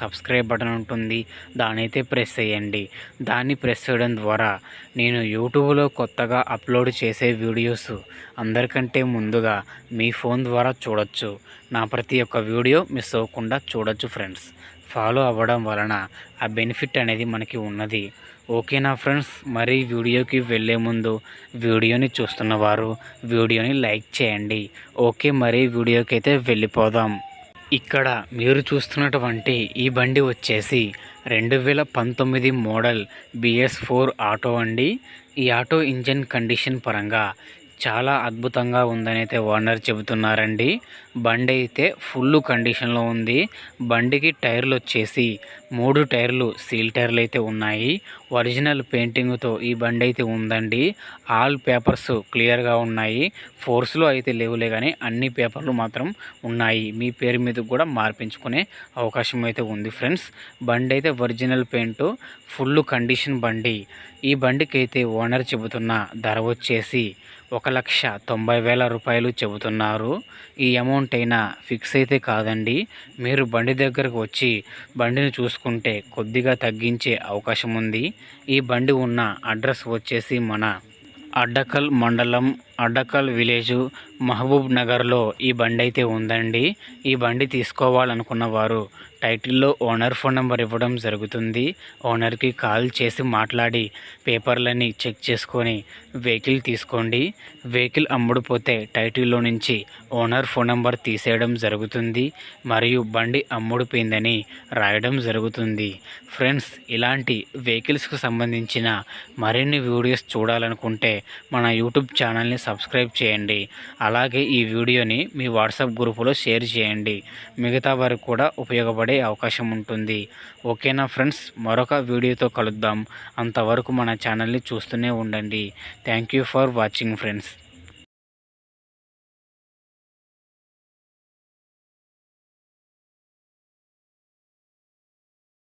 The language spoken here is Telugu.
సబ్స్క్రైబ్ బటన్ ఉంటుంది దానైతే ప్రెస్ చేయండి. దాన్ని ప్రెస్ చేయడం ద్వారా నేను యూట్యూబ్లో కొత్తగా అప్లోడ్ చేసే వీడియోస్ అందరికంటే ముందుగా మీ ఫోన్ ద్వారా చూడొచ్చు. నా ప్రతి ఒక్క వీడియో మిస్ అవ్వకుండా చూడొచ్చు ఫ్రెండ్స్. ఫాలో అవ్వడం వలన ఆ బెనిఫిట్ అనేది మనకి ఉన్నది. ఓకేనా ఫ్రెండ్స్? మరి వీడియోకి వెళ్ళే ముందు వీడియోని చూస్తున్నవారు వీడియోని లైక్ చేయండి. ఓకే మరి వీడియోకి అయితే వెళ్ళిపోదాం. ఇక్కడ మీరు చూస్తున్నటువంటి ఈ బండి వచ్చేసి రెండు వేల పంతొమ్మిది మోడల్ బిఎస్ ఫోర్ ఆటో అండి. ఈ ఆటో ఇంజన్ కండిషన్ పరంగా చాలా అద్భుతంగా ఉందని అయితే ఓనర్ చెబుతున్నారండి. బండి అయితే ఫుల్ కండిషన్లో ఉంది. బండికి టైర్లు వచ్చేసి మూడు టైర్లు సీల్ టైర్లు అయితే ఉన్నాయి. ఒరిజినల్ పెయింటింగ్తో ఈ బండి అయితే ఉందండి. ఆల్ పేపర్స్ క్లియర్గా ఉన్నాయి. ఫోర్స్లో అయితే లేవులే కానీ అన్ని పేపర్లు మాత్రం ఉన్నాయి. మీ పేరు మీద కూడా మార్పించుకునే అవకాశం అయితే ఉంది ఫ్రెండ్స్. బండి అయితే ఒరిజినల్ పెయింట్ ఫుల్ కండిషన్ బండి. ఈ బండికి అయితే ఓనర్ చెబుతున్న ధర వచ్చేసి ఒక లక్ష తొంభై వేల రూపాయలు చెబుతున్నారు. ఈ అమౌంట్ అయినా ఫిక్స్ అయితే కాదండి. మీరు బండి దగ్గరకు వచ్చి బండిని చూసుకుంటే కొద్దిగా తగ్గించే అవకాశం ఉంది. ఈ బండి ఉన్న అడ్రస్ వచ్చేసి మన అడ్డకల్ మండలం అడ్డకల్ విలేజు మహబూబ్ నగర్లో ఈ బండి అయితే ఉందండి. ఈ బండి తీసుకోవాలనుకున్న వారు టైటిల్లో ఓనర్ ఫోన్ నెంబర్ ఇవ్వడం జరుగుతుంది. ఓనర్కి కాల్ చేసి మాట్లాడి పేపర్లని చెక్ చేసుకొని వెహికల్ తీసుకోండి. వెహికల్ అమ్ముడుపోతే టైటిల్లో నుంచి ఓనర్ ఫోన్ నెంబర్ తీసేయడం జరుగుతుంది. మరియు బండి అమ్ముడుపోయిందని రాయడం జరుగుతుంది. ఫ్రెండ్స్ ఇలాంటి వెహికల్స్కి సంబంధించిన మరిన్ని వీడియోస్ చూడాలనుకుంటే మన యూట్యూబ్ ఛానల్ని సబ్స్క్రైబ్ చేయండి. అలాగే ఈ వీడియోని మీ వాట్సాప్ గ్రూపులో షేర్ చేయండి. మిగతా వారికి కూడా ఉపయోగపడే అవకాశం ఉంటుంది. ఓకేనా ఫ్రెండ్స్? మరొక వీడియోతో కలుద్దాం. అంతవరకు మన ఛానల్ని చూస్తూనే ఉండండి. Thank you for watching friends.